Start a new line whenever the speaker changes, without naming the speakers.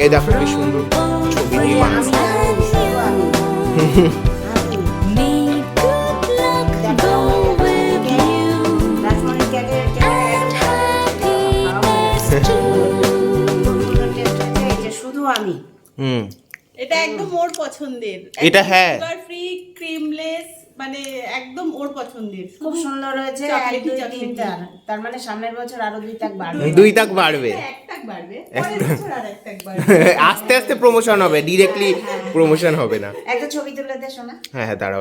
এ দেখো কি সুন্দর ছবি নিয়ে বানানো
আমি
হুম।
এটা একদম ওর পছন্দের।
এটা হ্যাঁ।
সুগার ফ্রি ক্রিমলেস মানে একদম ওর পছন্দের।
খুব সুন্দর হয়েছে এক দুই। তার মানে সামনের বছর আরও দুই তাক বাড়বে।
দুই তাক বাড়বে।
একটা বাড়বে। পরের বছর আর একটা বাড়বে।
আস্তে আস্তে প্রমোশন হবে ডিরেক্টলি প্রমোশন হবে না।
একটা ছবি তুলে দে শোনা
হ্যাঁ হ্যাঁ দাঁড়াও।